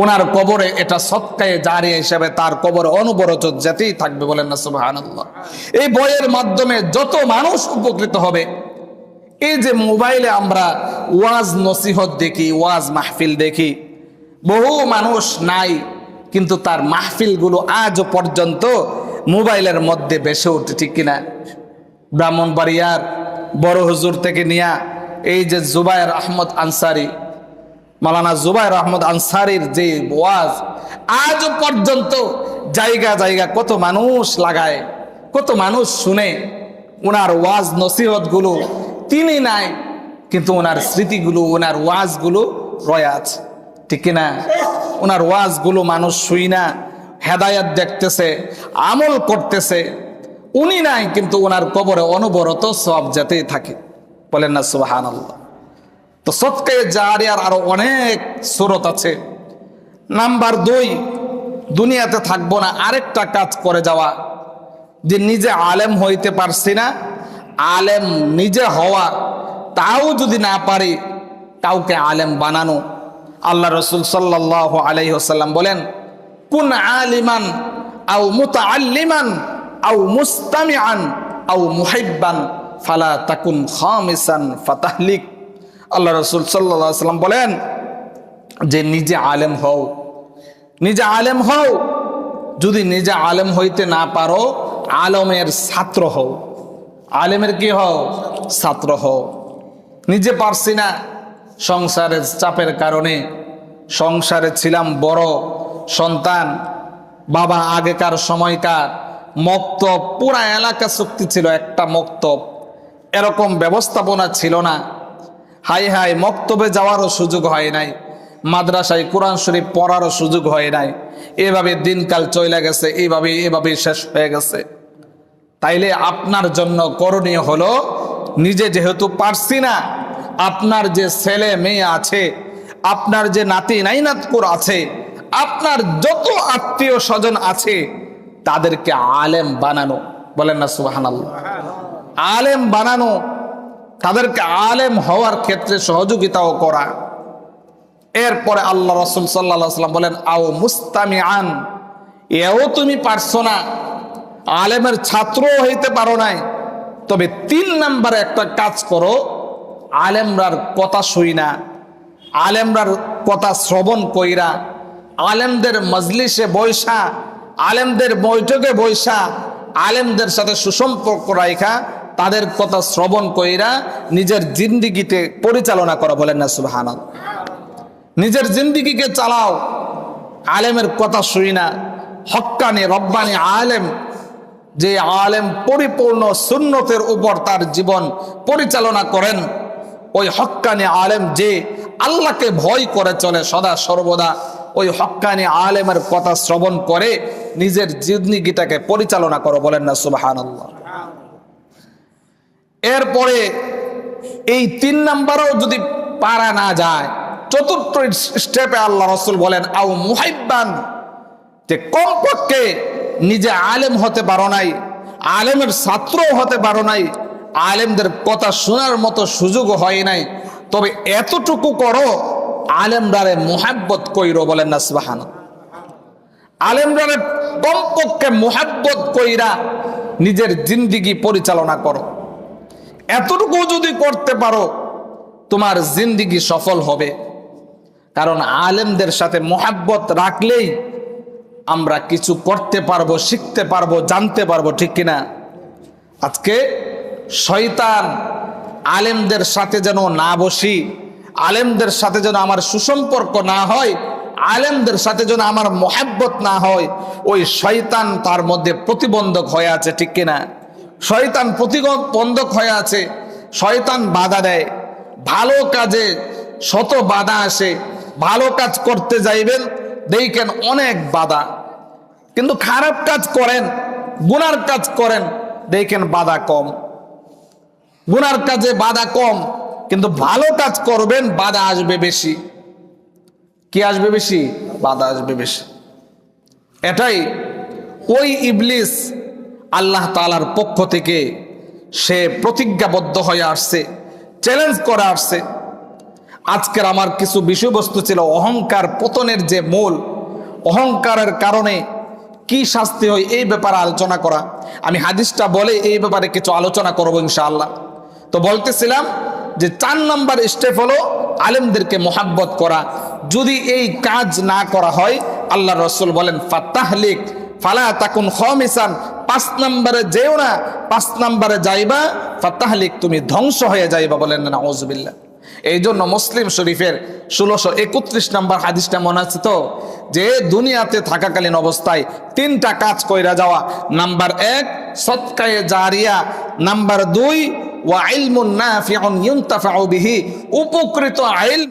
ওনার কবরে এটা সৎকায়ে জারি হিসেবে তার কবরে অনবরত যেতেই থাকবে বলেন না, সুবহানাল্লাহ। এই বইয়ের মাধ্যমে যত মানুষ উপকৃত হবে, এই যে মোবাইলে আমরা ওয়াজ নসিহত দেখি, ওয়াজ মাহফিল দেখি, বহু মানুষ নাই, কিন্তু তার মাহফিলগুলো আজও পর্যন্ত মোবাইলের মধ্যে বেসে উঠে ঠিক কিনা? ব্রাহ্মণবাড়িয়ার বড় হুজুর থেকে নিয়া এই যে জুবায়ের আহমদ আনসারি মালানা জুবাইর আহমদ আনসারির যে ওয়াজ, আজ পর্যন্ত জায়গা জায়গা কত মানুষ লাগায়, কত মানুষ শুনে ওনার ওয়াজ নসিহতগুলো তিনি নাই, কিন্তু ওনার স্মৃতিগুলো ওনার ওয়াজগুলো রয়ে আছে। ঠিক কিনা? ওনার ওয়াজগুলো মানুষ শুই না, হেদায়াত দেখতেছে, আমল করতেছে, উনি নাই, কিন্তু ওনার কবরে অনবরত সব যেতেই থাকে। বলেন না সুবাহান আল্লাহ তো সৎকে জারিয়ার আরও অনেক স্রোত আছে। নাম্বার দুই, দুনিয়াতে থাকব না, আরেকটা কাজ করে যাওয়া। যে নিজে আলেম হইতে পারছি না, আলেম নিজে হওয়া, তাও যদি না পারি, কাউকে আলেম বানানো। আল্লাহ রসুল সাল্লাহ আলাইসাল্লাম বলেন, কোন আলিমান আও মুতা আল্লিমান আও মুস্তামিআন আউ মুহিব্বান, ফালা তাকুন খামিসান ফাতাহলিক। আল্লাহ রসুল সাল্লাম বলেন যে নিজে আলেম হও। নিজে আলেম হও। যদি নিজে আলেম হইতে না পারো, আলমের ছাত্র হও। আলেমের কি হও? ছাত্র হও। নিজে পারছি না। সংসারের চাপের কারণে সংসারে ছিলাম বড় সন্তান, বাবা আগেকার সময়কার মক্তব পুরা এলাকা শক্তি ছিল একটা মক্তব এরকম ব্যবস্থাপনা ছিল না। হাই হাই, মক্তবে যাওয়ারও সুযোগ হয় নাই। মাদ্রাসায় কোরআন শরীফ পড়ারও সুযোগ হয় নাই। এভাবে দিনকাল চলে গেছে এইভাবে এভাবে শেষ হয়ে গেছে। তাইলে আপনার জন্য করণীয় হলো, নিজে যেহেতু পারছি না, আপনার যে ছেলে মেয়ে আছে, আপনার যে নাতি নাইনাতকুর আছে, আপনার যত আত্মীয় স্বজন আছে, তাদেরকে আলেম বানানো। বলেন না সুবাহান আলেম বানানো তাদেরকে আলেম হওয়ার ক্ষেত্রে সহযোগিতাও করা। এরপরে আল্লাহ রসুল সাল্লা সাল্লাম বলেন, আও মুস্তামি আন এও তুমি পারছ না। আলেমের ছাত্র হইতে পারো নাই। তবে তিন নাম্বারে একটা কাজ করো, আলেমরার কথা শুই না। আলেমরার কথা শ্রবণ কইরা, আলেমদের মজলিসে বৈশা আলেমদের বৈঠকে বৈশা আলেমদের সাথে সুসম্পর্ক রাখা তাদের কথা শ্রবণ কইরা নিজের জিন্দিগিতে পরিচালনা করা বলেন না সুবাহান নিজের জিন্দিগিকে চালাও। আলেমের কথা শুই না। হক্কানি রব্বানি আলেম, যে আলেম পরিপূর্ণ সুন্নতের উপর তার জীবন পরিচালনা করেন, ওই হক্কানি আলেম যে আল্লাহকে ভয় করে চলে সদা সর্বদা, ওই হক্কানি আলেমের কথা শ্রবণ করে নিজের জিন্দিগিটাকে পরিচালনা করো বলেন না সুবাহান আল্লাহ এরপরে এই তিন নাম্বারও যদি পারা না যায়, চতুর্থ স্টেপে আল্লাহ রসুল বলেন, আও মুহাইবান যে কমপক্ষে নিজে আলেম হতে পারো নাই, আলেমের ছাত্র হতে পারো নাই, আলেমদের কথা শোনার মতো সুযোগ হয় নাই। তবে এতটুকু করো, আলেমরারে মোহাব্বত কইরো বলেন না সুবাহান আলেমরারে কমপক্ষে মোহাব্বত কইরা নিজের জিন্দিগি পরিচালনা করো। এতটুকু যদি করতে পারো, তোমার জিন্দিগি সফল হবে। কারণ আলেমদের সাথে মোহাব্বত রাখলেই আমরা কিছু করতে পারব, শিখতে পারব, জানতে পারব, ঠিক কিনা? আজকে শয়তান আলেমদের সাথে যেন না বসি, আলেমদের সাথে যেন আমার সুসম্পর্ক না হয়, আলেমদের সাথে যেন আমার মোহাব্বত না হয়, ওই শয়তান তার মধ্যে প্রতিবন্ধক হয়ে আছে, ঠিক কিনা? শয়তান প্রতিবন্ধক হয়ে আছে, শয়তান বাধা দেয়। ভালো কাজে শত বাধা আসে, ভালো কাজ করতে যাইবেন, দেখেন অনেক বাধা। কিন্তু খারাপ কাজ করেন, গুনার কাজ করেন, দেখেন বাধা কম। গুনার কাজে বাধা কম, কিন্তু ভালো কাজ করবেন, বাধা আসবে বেশি। কি আসবে বেশি? বাধা আসবে বেশি। এটাই ওই ইবলিস আল্লাহ তালার পক্ষ থেকে সে প্রতিজ্ঞাবদ্ধ হয়ে আসছে চ্যালেঞ্জ করে আসছে। আজকের আমার কিছু বিষয়বস্তু ছিল অহংকার পতনের যে মূল। অহংকারের কারণে কি শাস্তি হয় এই ব্যাপারে আলোচনা করা। আমি হাদিসটা বলে এই ব্যাপারে কিছু আলোচনা করব ইনশাআল্লাহ। তো বলতেছিলাম যে চার নাম্বার স্টেপ হলো আলেমদেরকে মোহাব্বত করা। যদি এই কাজ না করা হয় আল্লাহ রসুল বলেন, ফাতাহলিক, ফালা তাকুন খমিসান। পাঁচ নম্বরে যেও না, পাঁচ নম্বরে যাইবা, ফাতাহলিক তুমি ধ্বংস হয়ে যাইবা বলেন না ওজবিল্লা এই জন্য মুসলিম শরীফের ষোলোশো একত্রিশ নম্বর হাদিসটা মনে আছে তো? যে দুনিয়াতে থাকাকালীন অবস্থায় তিনটা কাজ কইরা যাওয়া। নাম্বার এক সৎকায়ে জারিয়া। নাম্বার দুই, ওয়া ইলমুন নাফিউন ইউনতাফাউ বিহি। উপকৃত আইল